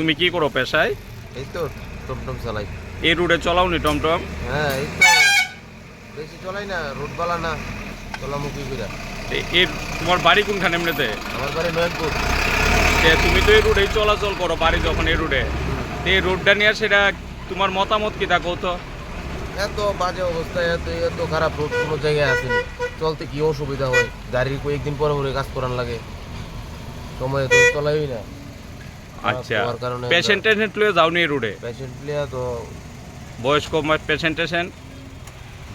তুমি কি করো পেশায়? এই তো টমটম চালাই। এই রুটে চলাও নি টমটম? হ্যাঁ এই তো। বেশি চলাই না রোড বালা না চলামুখী করে এর তোমার বাড়ি কোনখানে এমনিতে? আমার বাড়ি নয়নপুর। তুমি তো এই রুটেই চলাচল করো বাড়ি যখন এই রুটে এই রোডটা নিয়ে সেটা তোমার মতামত কি তা তো? এত বাজে অবস্থা এত এত খারাপ রোড কোনো জায়গায় আসেনি। চলতে কি অসুবিধা হয়? গাড়ির কয়েকদিন পরে পরে কাজ করার লাগে। সময় তো চলাই না। আচ্ছা। পেশেন্ট টেশেন্ট লয়ে যাও নি এই পেশেন্ট লিয়া তো বয়স্ক পেশেন্ট টেশেন্ট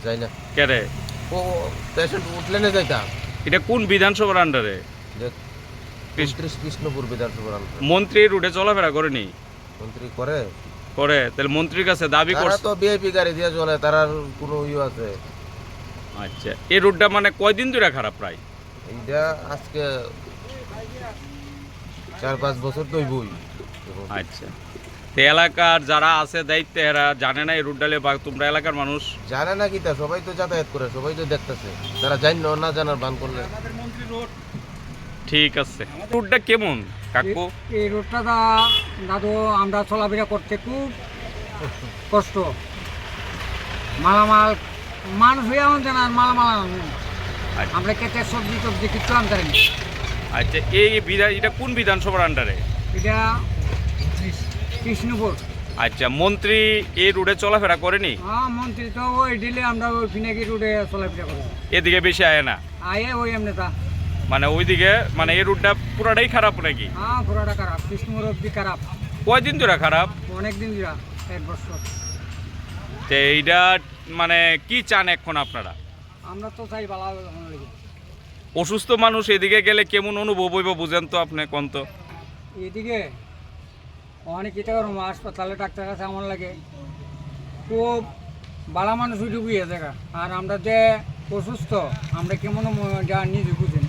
যাই না। কেরে? ও পেশেন্ট উঠলে না যাইতাম এটা কোন বিধানসভার আন্ডারে কৃষ্ণপুর বিধানসভার। মন্ত্রী রুটে চলাফেরা করেনি? মন্ত্রী করে। করে। তাহলে মন্ত্রীর কাছে দাবি করছে তো বিআইপি গাড়ি দিয়ে চলে তার আর কোনো ইয়ে আছে। আচ্ছা। এই রুটটা মানে কয়দিন ধরে খারাপ প্রায়? এইটা আজকে চার পাঁচ বছর তো বই আচ্ছা। তো এলাকার যারা আছে দায়িত্বে এরা জানে না এই রুটডালে বা তোমরা এলাকার মানুষ? জানে না কি তা? সবাই তো যাতায়াত করে সবাই তো দেখতেছে। তারা জানি না জানার বান করলে। ঠিক আছে। রুটটা কেমন কাকু? এই রোডটা দা দাদু আমরা চলাফেরা করতে খুব কষ্ট। মালামাল মানুষ হয়ে আর মালামাল। আচ্ছা। আমরা কেটে সবজি টবজি কিছু আনতে। আচ্ছা এই বিধান এটা কোন বিধানসভার আন্ডারে এটা কৃষ্ণপুর। আচ্ছা মন্ত্রী এই রুটে চলাফেরা করেনি? হ্যাঁ মন্ত্রী তো ওই দিলে আমরা ওই ফিনাকি রোডে চলাফেরা করি। এদিকে বেশি আয় না? আয়ে ওই এমনি তা। মানে ওইদিকে মানে এই রুটটা পুরাটাই খারাপ নাকি? হ্যাঁ পুরাটা খারাপ। কৃষ্ণপুর অব্দি খারাপ। কয়দিন ধরে খারাপ? অনেক দিন যা এক বছর। তো এইটা মানে কি চান এখন আপনারা? আমরা তো চাই ভালো অসুস্থ মানুষ এদিকে গেলে কেমন অনুভব হইব বুঝেন তো আপনি, কোন তো? এদিকে অনেক এটা করব হাসপাতালে ডাক্তার কাছে আমার লাগে। খুব বালা মানুষ উঠে বুঝে দেখা আর আমরা যে অসুস্থ, আমরা কেমন যা নিজে বুঝি